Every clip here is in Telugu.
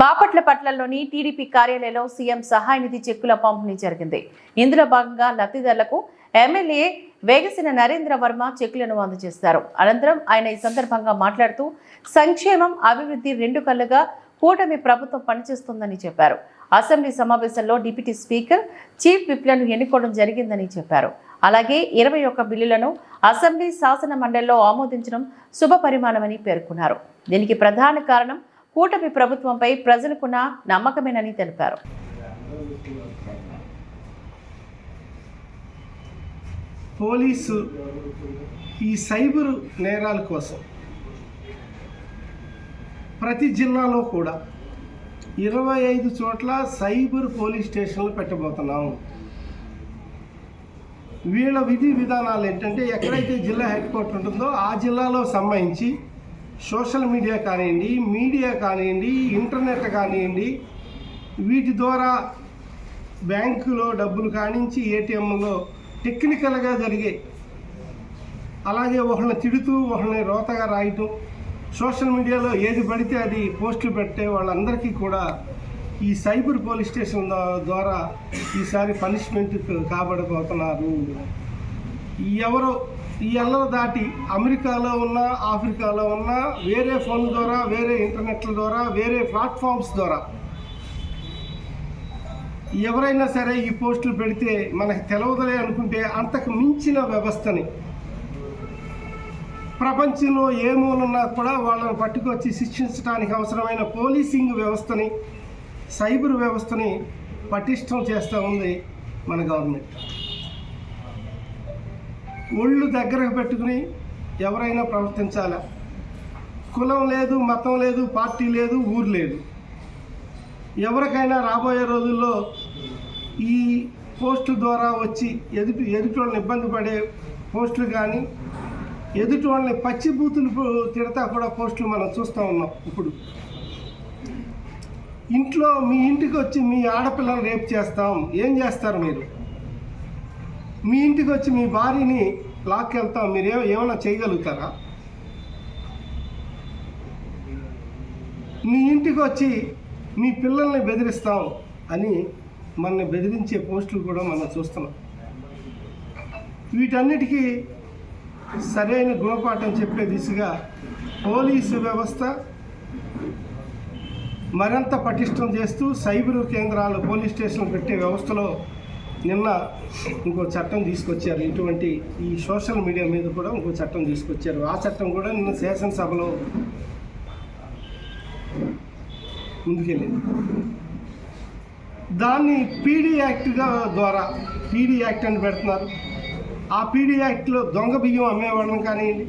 బాపట్ల పట్లలోని టీడీపీ కార్యాలయంలో సీఎం సహాయ నిధి చెక్కుల పంపిణీ జరిగింది. ఇందులో భాగంగా లబ్ధిదారులకు ఎమ్మెల్యే వేగసిన నరేంద్ర వర్మ చెక్కులను అందజేస్తారు అనంతరం ఆయన ఈ సందర్భంగా మాట్లాడుతూ సంక్షేమం అభివృద్ధి రెండు కళ్ళుగా కూటమి ప్రభుత్వం పనిచేస్తుందని చెప్పారు. అసెంబ్లీ సమావేశంలో డిప్యూటీ స్పీకర్ చీఫ్ విప్లను ఎన్నుకోవడం జరిగిందని చెప్పారు. అలాగే ఇరవై ఒక్క బిల్లులను అసెంబ్లీ శాసన మండలిలో ఆమోదించడం శుభ పరిమాణమని పేర్కొన్నారు. దీనికి ప్రధాన కారణం కూటమి ప్రభుత్వంపై ప్రజలకున్న నమ్మకమేనని తెలిపారు. పోలీసు ఈ సైబర్ నేరాల కోసం ప్రతి జిల్లాలో కూడా ఇరవై ఐదు చోట్ల సైబర్ పోలీస్ స్టేషన్లు పెట్టబోతున్నాం. వీళ్ళ విధి విధానాలు ఏంటంటే ఎక్కడైతే జిల్లా హెడ్ క్వార్టర్ ఉంటుందో ఆ జిల్లాలో సంబంధించి సోషల్ మీడియా కానివ్వండి మీడియా కానివ్వండి ఇంటర్నెట్ కానివ్వండి వీటి ద్వారా బ్యాంకులో డబ్బులు కానించి ఏటీఎంలో టెక్నికల్గా జరిగే అలాగే ఒకళ్ళని తిడుతూ ఒకళ్ళని రోతగా రాయటం సోషల్ మీడియాలో ఏది పడితే అది పోస్టులు పెట్టే వాళ్ళందరికీ కూడా ఈ సైబర్ పోలీస్ స్టేషన్ ద్వారా ఈసారి పనిష్మెంట్ కాబడబోతున్నారు. ఎవరో ఈ అల్లలు దాటి అమెరికాలో ఉన్న ఆఫ్రికాలో ఉన్న వేరే ఫోన్ ద్వారా వేరే ఇంటర్నెట్ల ద్వారా వేరే ప్లాట్ఫామ్స్ ద్వారా ఎవరైనా సరే ఈ పోస్టులు పెడితే మనకు తెలవదలే అనుకుంటే అంతకు మించిన వ్యవస్థని ప్రపంచంలో ఏ మూలన్నా కూడా వాళ్ళని పట్టుకొచ్చి శిక్షించడానికి అవసరమైన పోలీసింగ్ వ్యవస్థని సైబర్ వ్యవస్థని పటిష్టం చేస్తూ ఉంది మన గవర్నమెంట్. ఒళ్ళు దగ్గరకు పెట్టుకుని ఎవరైనా ప్రవర్తించాలా? కులం లేదు మతం లేదు పార్టీ లేదు ఊరు లేదు. ఎవరికైనా రాబోయే రోజుల్లో ఈ పోస్టు ద్వారా వచ్చి ఎదుటి ఎదుటి వాళ్ళని ఇబ్బంది పడే పోస్టులు కానీ ఎదుటి వాళ్ళని పచ్చి బూతులు తిడతా కూడా పోస్టులు మనం చూస్తూ ఉన్నాం ఇప్పుడు. ఇంట్లో మీ ఇంటికి వచ్చి మీ ఆడపిల్లని రేపు చేస్తాం. ఏం చేస్తారు మీరు? మీ ఇంటికి వచ్చి మీ భార్యని లాక్కెళ్తాం. మీరు ఏ ఏమైనా చేయగలుగుతారా? మీ ఇంటికి వచ్చి మీ పిల్లల్ని బెదిరిస్తాం అని మనల్ని బెదిరించే పోస్టులు కూడా మనం చూస్తున్నాం. వీటన్నిటికీ సరైన గుణపాఠం చెప్పే దిశగా పోలీసు వ్యవస్థ మరింత పటిష్టం చేస్తూ సైబర్ కేంద్రాలు పోలీస్ స్టేషన్లు పెట్టే వ్యవస్థలో నిన్న ఇంకో చట్టం తీసుకొచ్చారు. ఇటువంటి ఈ సోషల్ మీడియా మీద కూడా ఇంకో చట్టం తీసుకొచ్చారు. ఆ చట్టం కూడా నిన్న శాసనసభలో ముందుకెళ్ళింది. దాన్ని పీడీ యాక్ట్గా ద్వారా పీడీ యాక్ట్ అని పెడుతున్నారు. ఆ పీడీ యాక్ట్లో దొంగ బియ్యం అమ్మేవాళ్ళం కానివ్వండి.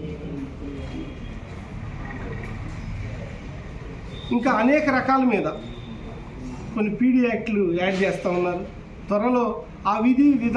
ఇంకా అనేక రకాల మీద కొన్ని పీడీ యాక్ట్లు యాడ్ చేస్తూ ఉన్నారు. త్వరలో ఆ విధి విధానం